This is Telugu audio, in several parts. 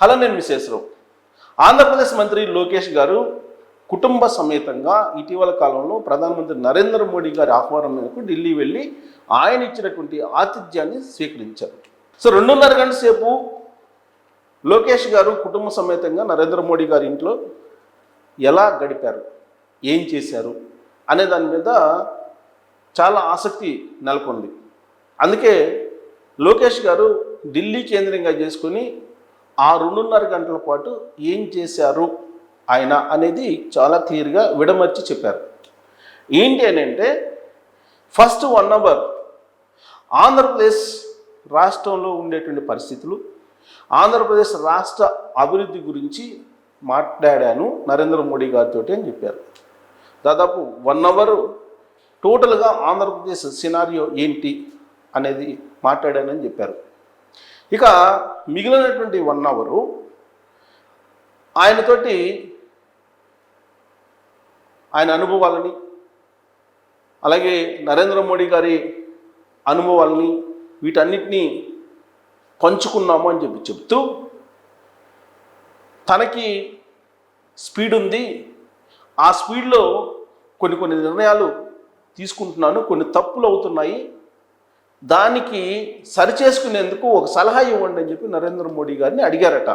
హలో నేను విశేషరావు ఆంధ్రప్రదేశ్ మంత్రి లోకేష్ గారు కుటుంబ సమేతంగా ఇటీవల కాలంలో ప్రధానమంత్రి నరేంద్ర మోడీ గారి ఆహ్వానం మేరకు ఢిల్లీ వెళ్ళి ఆయన ఇచ్చినటువంటి ఆతిథ్యాన్ని స్వీకరించారు. సో రెండున్నర గంట సేపు లోకేష్ గారు కుటుంబ సమేతంగా నరేంద్ర మోడీ గారి ఇంట్లో ఎలా గడిపారు? ఏం చేశారు? అనే దాని మీద చాలా ఆసక్తి నెలకొంది. అందుకే లోకేష్ గారు ఢిల్లీ కేంద్రంగా చేసుకుని ఆ రెండున్నర గంటల పాటు ఏం చేశారు ఆయన అనేది చాలా క్లియర్గా విడమర్చి చెప్పారు. ఏంటి అని అంటే ఫస్ట్ వన్ అవర్ ఆంధ్రప్రదేశ్ రాష్ట్రంలో ఉండేటువంటి పరిస్థితులు ఆంధ్రప్రదేశ్ రాష్ట్ర అభివృద్ధి గురించి మాట్లాడాను నరేంద్ర మోడీ గారితో అని చెప్పారు. దాదాపు వన్ అవర్ టోటల్గా ఆంధ్రప్రదేశ్ సినారియో ఏంటి అనేది మాట్లాడానని చెప్పారు. ఇక మిగిలినటువంటి వన్ అవరు ఆయనతోటి ఆయన అనుభవాలని అలాగే నరేంద్ర మోడీ గారి అనుభవాలని వీటన్నిటినీ పంచుకున్నాము అని చెప్పి చెప్తూ తనకి స్పీడ్ ఉంది. ఆ స్పీడ్లో కొన్ని కొన్ని నిర్ణయాలు తీసుకుంటున్నాను. కొన్ని తప్పులు అవుతున్నాయి. దానికి సరిచేసుకునేందుకు ఒక సలహా ఇవ్వండి అని చెప్పి నరేంద్ర మోడీ గారిని అడిగారట.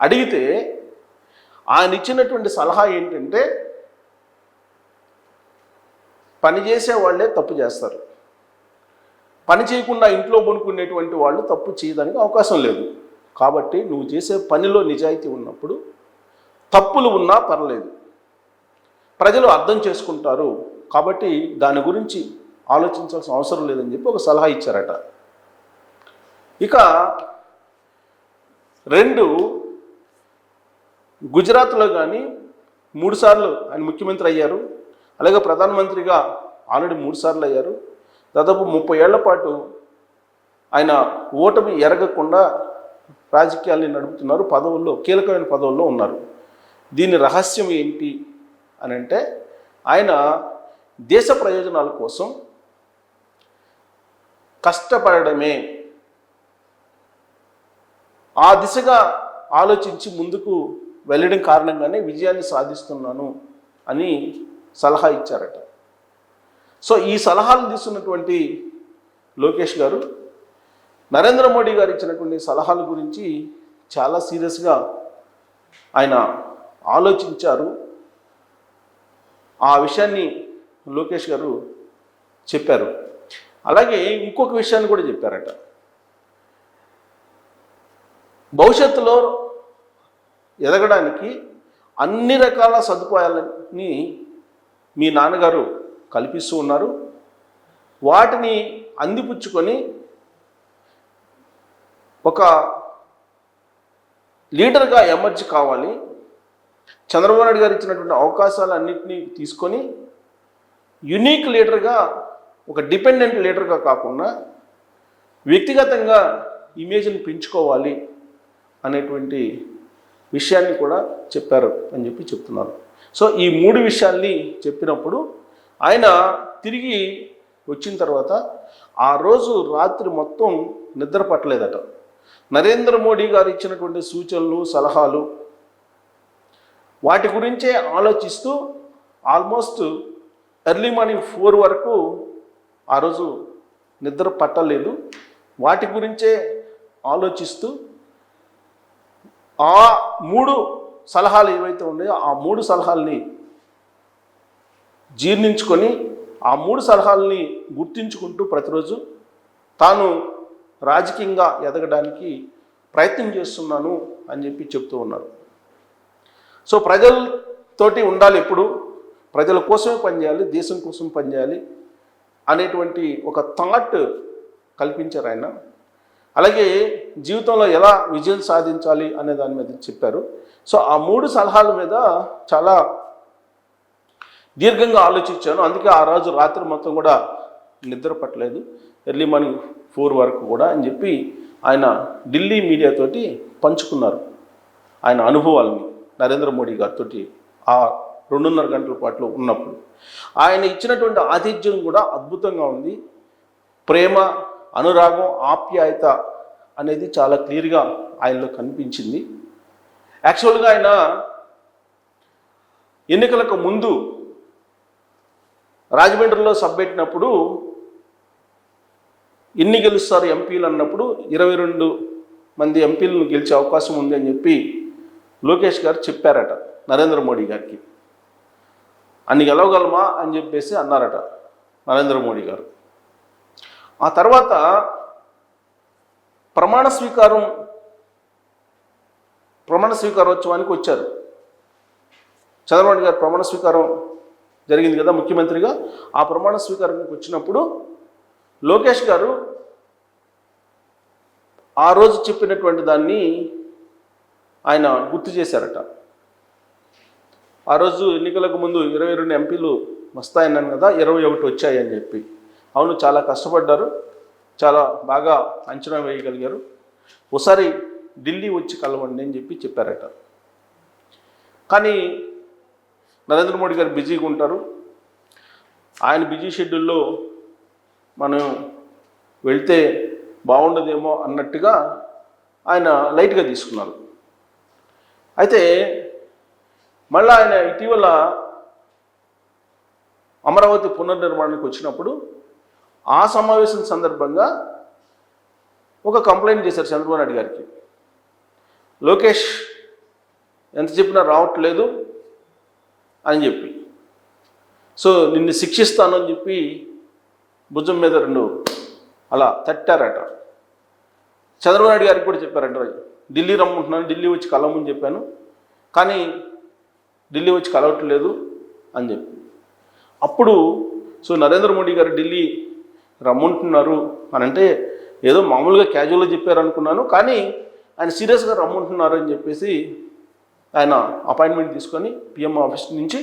అడిగితే ఆయన ఇచ్చినటువంటి సలహా ఏంటంటే పని చేసే వాళ్ళే తప్పు చేస్తారు. పని చేయకుండా ఇంట్లో పనుకునేటువంటి వాళ్ళు తప్పు చేయడానికి అవకాశం లేదు. కాబట్టి నువ్వు చేసే పనిలో నిజాయితీ ఉన్నప్పుడు తప్పులు ఉన్నా పర్లేదు. ప్రజలు అర్థం చేసుకుంటారు. కాబట్టి దాని గురించి ఆలోచించాల్సిన అవసరం లేదని చెప్పి ఒక సలహా ఇచ్చారట. ఇక రెండు గుజరాత్లో కానీ మూడుసార్లు ఆయన ముఖ్యమంత్రి అయ్యారు. అలాగే ప్రధానమంత్రిగా ఆల్రెడీ మూడుసార్లు అయ్యారు. దాదాపు ముప్పై ఏళ్ళ పాటు ఆయన ఓటమి ఎరగకుండా రాజకీయాల్ని నడుపుతున్నారు. పదవుల్లో కీలకమైన పదవుల్లో ఉన్నారు. దీని రహస్యం ఏంటి అని అంటే ఆయన దేశ ప్రయోజనాల కోసం కష్టపడడమే. ఆ దిశగా ఆలోచించి ముందుకు వెళ్ళడం కారణంగానే విజయాన్ని సాధిస్తున్నాను అని సలహా ఇచ్చారట. సో ఈ సలహాలు తీసుకున్నటువంటి లోకేష్ గారు నరేంద్ర మోడీ గారు ఇచ్చినటువంటి సలహాల గురించి చాలా సీరియస్గా ఆయన ఆలోచించారు. ఆ విషయాన్ని లోకేష్ గారు చెప్పారు. అలాగే ఇంకొక విషయాన్ని కూడా చెప్పారట. భవిష్యత్తులో ఎదగడానికి అన్ని రకాల సదుపాయాలని మీ నాన్నగారు కల్పిస్తూ ఉన్నారు. వాటిని అందిపుచ్చుకొని ఒక లీడర్గా ఎమర్జ్ కావాలి. చంద్రబాబు నాయుడు గారు ఇచ్చినటువంటి అవకాశాలన్నింటినీ తీసుకొని యునీక్ లీడర్గా ఒక డిపెండెంట్ లీడర్గా కాకుండా వ్యక్తిగతంగా ఇమేజ్ని పెంచుకోవాలి అనేటువంటి విషయాన్ని కూడా చెప్పారు అని చెప్పి చెప్తున్నారు. సో ఈ మూడు విషయాల్ని చెప్పినప్పుడు ఆయన తిరిగి వచ్చిన తర్వాత ఆ రోజు రాత్రి మొత్తం నిద్ర పట్టలేదట. నరేంద్ర మోడీ గారు ఇచ్చినటువంటి సూచనలు సలహాలు వాటి గురించే ఆలోచిస్తూ ఆల్మోస్ట్ ఎర్లీ మార్నింగ్ ఫోర్ వరకు ఆ రోజు నిద్ర పట్టలేదు. వాటి గురించే ఆలోచిస్తూ ఆ మూడు సలహాలు ఏవైతే ఉన్నాయో ఆ మూడు సలహాల్ని జీర్ణించుకొని ఆ మూడు సలహాలని గుర్తించుకుంటూ ప్రతిరోజు తాను రాజకీయంగా ఎదగడానికి ప్రయత్నం చేస్తున్నాను అని చెప్పి చెప్తూ ఉన్నారు. సో ప్రజలతోటి ఉండాలి ఎప్పుడు ప్రజల కోసమే పనిచేయాలి దేశం కోసం పనిచేయాలి. అనేటువంటి ఒక థాట్ కల్పించారు ఆయన. అలాగే జీవితంలో ఎలా విజయం సాధించాలి అనే దాని మీద చెప్పారు. సో ఆ మూడు సలహాల మీద చాలా దీర్ఘంగా ఆలోచించాను. అందుకే ఆ రోజు రాత్రి మొత్తం కూడా నిద్ర పట్టలేదు. ఎర్లీ మార్నింగ్ ఫోర్ వరకు కూడా అని చెప్పి ఆయన ఢిల్లీ మీడియాతోటి పంచుకున్నారు. ఆయన అనుభవాలని నరేంద్ర మోడీ గారితో ఆ రెండున్నర గంటల పాటు ఉన్నప్పుడు. ఆయన ఇచ్చినటువంటి ఆతిథ్యం కూడా అద్భుతంగా ఉంది. ప్రేమ అనురాగం ఆప్యాయత అనేది చాలా క్లియర్గా ఆయనలో కనిపించింది. యాక్చువల్గా ఆయన ఎన్నికలకు ముందు రాజమండ్రిలో సబ్బెట్టినప్పుడు ఎన్ని గెలుస్తారు ఎంపీలు అన్నప్పుడు ఇరవై రెండు మంది ఎంపీలను గెలిచే అవకాశం ఉంది అని చెప్పి లోకేష్ గారు చెప్పారట నరేంద్ర మోడీ గారికి. అన్ని గెలవగలమా అని చెప్పేసి అన్నారట నరేంద్ర మోడీ గారు. ఆ తర్వాత ప్రమాణ స్వీకారం ప్రమాణ స్వీకారోత్సవానికి వచ్చారు. చంద్రబాబు గారు ప్రమాణ స్వీకారం జరిగింది కదా ముఖ్యమంత్రిగా. ఆ ప్రమాణ స్వీకారానికి వచ్చినప్పుడు లోకేష్ గారు ఆ రోజు చెప్పినటువంటి దాన్ని ఆయన గుర్తు చేశారట. ఆ రోజు ఎన్నికలకు ముందు ఇరవై రెండు ఎంపీలు వస్తాయన్నాను కదా ఇరవై ఒకటి వచ్చాయని చెప్పి. అవును చాలా కష్టపడ్డారు చాలా బాగా అంచనా వేయగలిగారు. ఒకసారి ఢిల్లీ వచ్చి కలవండి అని చెప్పి చెప్పారట. కానీ నరేంద్ర మోడీ గారు బిజీగా ఉంటారు. ఆయన బిజీ షెడ్యూల్లో మనం వెళ్తే బాగుండదేమో అన్నట్టుగా ఆయన లైట్గా తీసుకున్నారు. అయితే మళ్ళీ ఆయన ఇటీవల అమరావతి పునర్నిర్మాణానికి వచ్చినప్పుడు ఆ సమావేశం సందర్భంగా ఒక కంప్లైంట్ చేశారు చంద్రబాబు నాయుడు గారికి. లోకేష్ ఎంత చెప్పినా రావట్లేదు అని చెప్పి. సో నిన్ను శిక్షిస్తాను అని చెప్పి భుజం మీద రెండు అలా తట్టారట. చంద్రబాబు నాయుడు గారికి కూడా చెప్పారంట ఢిల్లీ రమ్మంటున్నాను ఢిల్లీ వచ్చి కలమని చెప్పాను. కానీ ఢిల్లీ వచ్చి కలవట్లేదు అని చెప్పి. అప్పుడు సో నరేంద్ర మోడీ గారు ఢిల్లీ రమ్మంటున్నారు అని అంటే ఏదో మామూలుగా క్యాజువల్గా చెప్పారు అనుకున్నాను కానీ ఆయన సీరియస్గా రమ్మంటున్నారు అని చెప్పేసి ఆయన అపాయింట్మెంట్ తీసుకొని పిఎం ఆఫీస్ నుంచి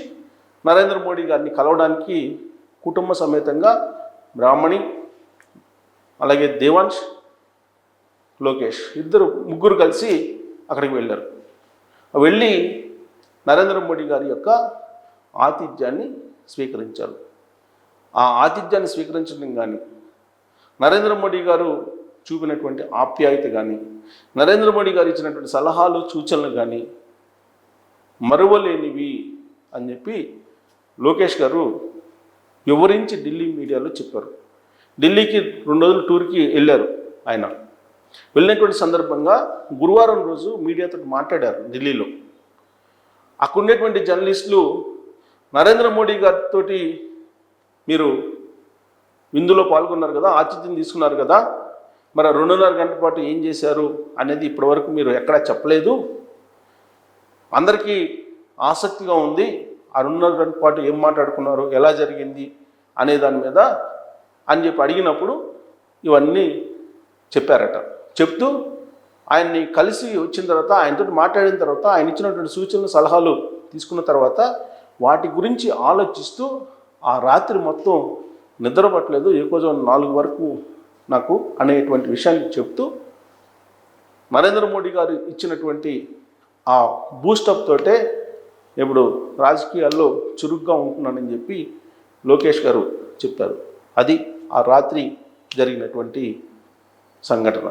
నరేంద్ర మోడీ గారిని కలవడానికి కుటుంబ సమేతంగా బ్రాహ్మణి అలాగే దేవాంశ్ లోకేష్ ఇద్దరు ముగ్గురు కలిసి అక్కడికి వెళ్ళారు. వెళ్ళి నరేంద్ర మోడీ గారి యొక్క ఆతిథ్యాన్ని స్వీకరించారు. ఆ ఆతిథ్యాన్ని స్వీకరించడం కానీ నరేంద్ర మోడీ గారు చూపినటువంటి ఆప్యాయత కానీ నరేంద్ర మోడీ గారు ఇచ్చినటువంటి సలహాలు సూచనలు కానీ మరువలేనివి అని చెప్పి లోకేష్ గారు వివరించి ఢిల్లీ మీడియాలో చెప్పారు. ఢిల్లీకి రెండు రోజులు టూర్కి వెళ్ళారు ఆయన. వెళ్ళినటువంటి సందర్భంగా గురువారం రోజు మీడియాతో మాట్లాడారు ఢిల్లీలో. అక్కడుండేటువంటి జర్నలిస్టులు నరేంద్ర మోడీ గారితో మీరు విందులో పాల్గొన్నారు కదా ఆతిథ్యం తీసుకున్నారు కదా మరి రెండున్నర గంటల పాటు ఏం చేశారు అనేది ఇప్పటివరకు మీరు ఎక్కడా చెప్పలేదు. అందరికీ ఆసక్తిగా ఉంది ఆ రెండున్నర గంటల పాటు ఏం మాట్లాడుకున్నారు ఎలా జరిగింది అనే దాని మీద అని చెప్పి అడిగినప్పుడు ఇవన్నీ చెప్పారట. చెప్తూ ఆయన్ని కలిసి వచ్చిన తర్వాత ఆయనతో మాట్లాడిన తర్వాత ఆయన ఇచ్చినటువంటి సూచనలు సలహాలు తీసుకున్న తర్వాత వాటి గురించి ఆలోచిస్తూ ఆ రాత్రి మొత్తం నిద్రపట్టలేదు. ఎక్కువ నాలుగు వరకు నాకు అనేటువంటి విషయాన్ని చెప్తూ నరేంద్ర మోడీ గారు ఇచ్చినటువంటి ఆ బూస్టప్ తోటే ఇప్పుడు రాజకీయాల్లో చురుగ్గా ఉంటున్నానని చెప్పి లోకేష్ గారు చెప్పారు అది ఆ రాత్రి జరిగినటువంటి సంఘటన.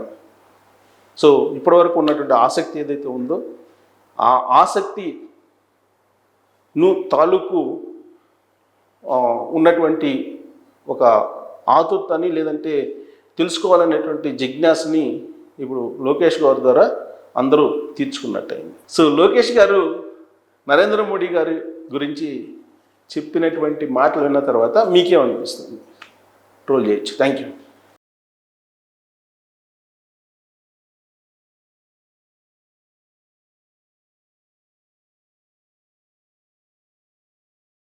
సో ఇప్పటివరకు ఉన్నటువంటి ఆసక్తి ఏదైతే ఉందో ఆ ఆసక్తి ను తాలూకు ఉన్నటువంటి ఒక ఆతుర్తని లేదంటే తెలుసుకోవాలనేటువంటి జిజ్ఞాసని ఇప్పుడు లోకేష్ గారి ద్వారా అందరూ తీర్చుకున్నట్టయింది. సో లోకేష్ గారు నరేంద్ర మోడీ గారి గురించి చెప్పినటువంటి మాటలు విన్న తర్వాత మీకేమనిపిస్తుంది? ట్రోల్ చేయొచ్చు. Thank you